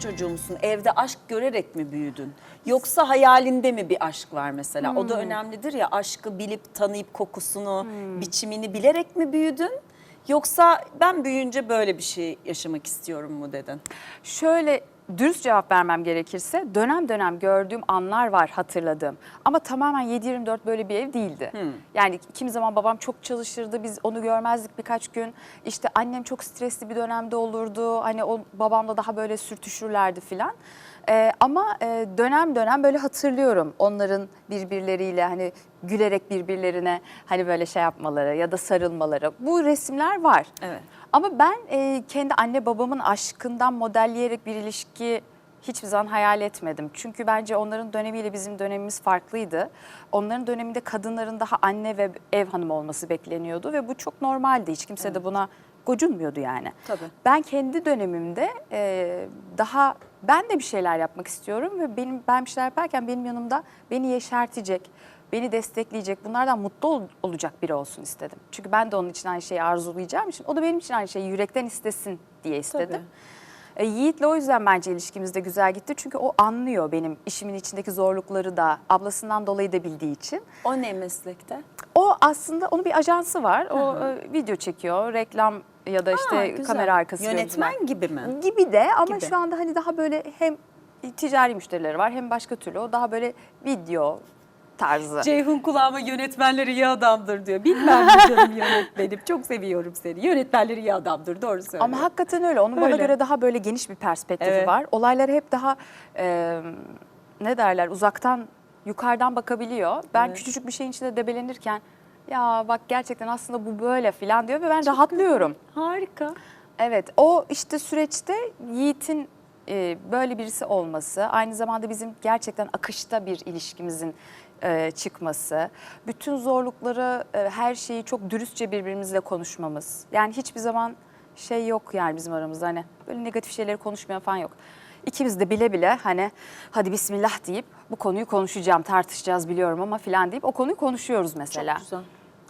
çocuğu musun? Evde aşk görerek mi büyüdün? Yoksa hayalinde mi bir aşk var mesela? O da önemlidir ya aşkı bilip tanıyıp kokusunu, biçimini bilerek mi büyüdün? Yoksa ben büyüyünce böyle bir şey yaşamak istiyorum mu dedin? Şöyle dürüst cevap vermem gerekirse dönem dönem gördüğüm anlar var hatırladığım. Ama tamamen 7-24 böyle bir ev değildi. Yani kimi zaman babam çok çalışırdı biz onu görmezdik birkaç gün. İşte annem çok stresli bir dönemde olurdu. Hani o babamla daha böyle sürtüşürlerdi filan. Ee, ama e, dönem dönem böyle hatırlıyorum onların birbirleriyle hani gülerek birbirlerine hani böyle şey yapmaları ya da sarılmaları. Bu resimler var. Evet. Ama ben e, kendi anne babamın aşkından modelleyerek bir ilişki hiçbir zaman hayal etmedim. Çünkü bence onların dönemiyle bizim dönemimiz farklıydı. Onların döneminde kadınların daha anne ve ev hanımı olması bekleniyordu ve bu çok normaldi. Hiç kimse de buna gocunmuyordu yani. Tabii. Ben kendi dönemimde e, daha ben de bir şeyler yapmak istiyorum ve benim ben bir şeyler yaparken benim yanımda beni yeşertecek, beni destekleyecek, bunlardan mutlu ol- olacak biri olsun istedim. Çünkü ben de onun için aynı şeyi arzulayacağım için o da benim için aynı şeyi yürekten istesin diye istedim. E, Yiğit'le o yüzden bence ilişkimiz de güzel gitti. Çünkü o anlıyor benim işimin içindeki zorlukları da ablasından dolayı da bildiği için. O ne meslekte? O aslında onun bir ajansı var. O e, video çekiyor, reklam ya da işte güzel. kamera arkası Yönetmen görüntüler. gibi mi? Gibi de ama Gibi. şu anda hani daha böyle hem ticari müşterileri var hem başka türlü o daha böyle video tarzı. Ceyhun kulağıma yönetmenler iyi adamdır diyor. Bilmem mi canım yönetmenim. Çok seviyorum seni. Yönetmenler iyi adamdır. Doğru söylüyor. Ama hakikaten öyle. Onun bana Öyle. göre daha böyle geniş bir perspektifi Evet. var. Olayları hep daha e, ne derler uzaktan yukarıdan bakabiliyor. Ben Evet. küçücük bir şeyin içinde debelenirken ya bak gerçekten aslında bu böyle falan diyor ve ben rahatlıyorum. Harika. Evet o işte süreçte Yiğit'in e, böyle birisi olması aynı zamanda bizim gerçekten akışta bir ilişkimizin e, çıkması, bütün zorlukları e, her şeyi çok dürüstçe birbirimizle konuşmamız. Yani hiçbir zaman şey yok yani bizim aramızda hani böyle negatif şeyleri konuşmayan falan yok. İkimiz de bile bile hani hadi bismillah deyip bu konuyu konuşacağım tartışacağız biliyorum ama filan deyip o konuyu konuşuyoruz mesela. Çok güzel.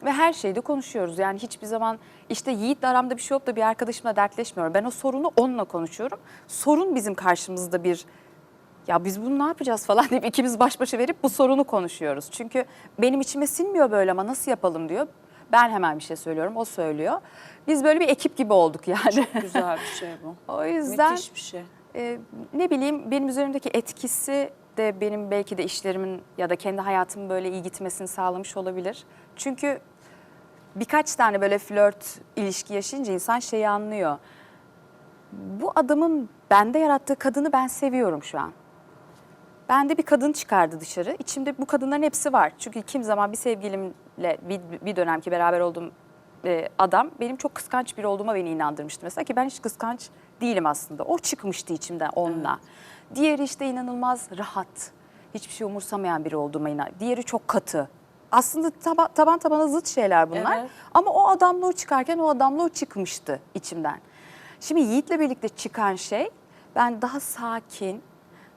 Ve her şeyde konuşuyoruz. Yani hiçbir zaman işte Yiğit'le aramda bir şey olup da bir arkadaşımla dertleşmiyorum. Ben o sorunu onunla konuşuyorum. Sorun bizim karşımızda bir ya biz bunu ne yapacağız falan deyip ikimiz baş başa verip bu sorunu konuşuyoruz. Çünkü benim içime sinmiyor böyle ama nasıl yapalım diyor. Ben hemen bir şey söylüyorum, o söylüyor. Biz böyle bir ekip gibi olduk yani. Güzel bir şey bu. o yüzden Müthiş bir şey. e, ne bileyim benim üzerimdeki etkisi de benim belki de işlerimin ya da kendi hayatımın böyle iyi gitmesini sağlamış olabilir. Çünkü birkaç tane böyle flört ilişki yaşayınca insan şeyi anlıyor. Bu adamın bende yarattığı kadını ben seviyorum şu an. Bende bir kadın çıkardı dışarı. İçimde bu kadınların hepsi var. Çünkü kim zaman bir sevgilimle bir, bir dönemki beraber olduğum e, adam benim çok kıskanç biri olduğuma beni inandırmıştı. Mesela ki ben hiç kıskanç değilim aslında. O çıkmıştı içimden onunla. Diğeri işte inanılmaz rahat. Hiçbir şey umursamayan biri olduğuma inan. Diğeri çok katı. Aslında taba, taban tabana zıt şeyler bunlar. Evet. Ama o adamla o çıkarken o adamla o çıkmıştı içimden. Şimdi Yiğit'le birlikte çıkan şey ben daha sakin,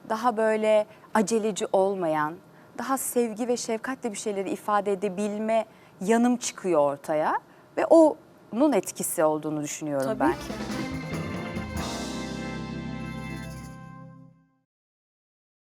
daha böyle aceleci olmayan, daha sevgi ve şefkatle bir şeyleri ifade edebilme yanım çıkıyor ortaya ve onun etkisi olduğunu düşünüyorum Tabii ben. ki.